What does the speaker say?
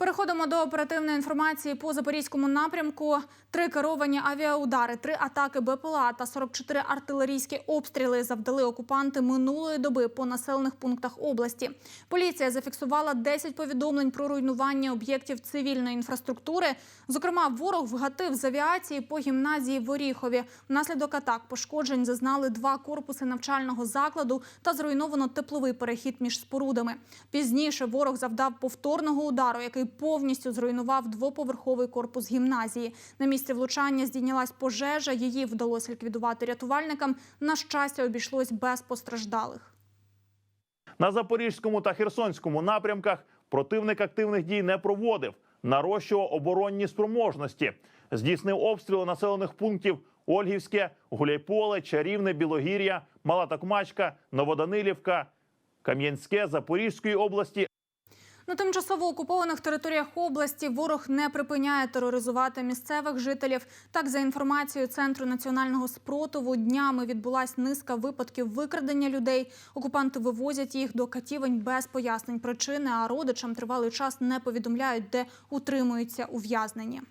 Переходимо до оперативної інформації по запорізькому напрямку. Три керовані авіаудари, три атаки БПЛА та 44 артилерійські обстріли завдали окупанти минулої доби по населених пунктах області. Поліція зафіксувала 10 повідомлень про руйнування об'єктів цивільної інфраструктури. Зокрема, ворог вгатив з авіації по гімназії в Оріхові. Внаслідок атак пошкоджень зазнали два корпуси навчального закладу та зруйновано тепловий перехід між спорудами. Пізніше ворог завдав повторного удару, який повністю зруйнував двоповерховий корпус гімназії. На місці влучання здійнялась пожежа. Її вдалося ліквідувати рятувальникам. На щастя, обійшлось без постраждалих. На запорізькому та херсонському напрямках противник активних дій не проводив, нарощував оборонні спроможності, здійснив обстріли населених пунктів Ольгівське, Гуляйполе, Чарівне, Білогір'я, Мала Токмачка, Новоданилівка, Кам'янське, Запорізької області, На тимчасово окупованих територіях області ворог не припиняє тероризувати місцевих жителів. Так, за інформацією Центру національного спротиву, днями відбулась низка випадків викрадення людей. Окупанти вивозять їх до катівень без пояснень причини, а родичам тривалий час не повідомляють, де утримуються ув'язнені.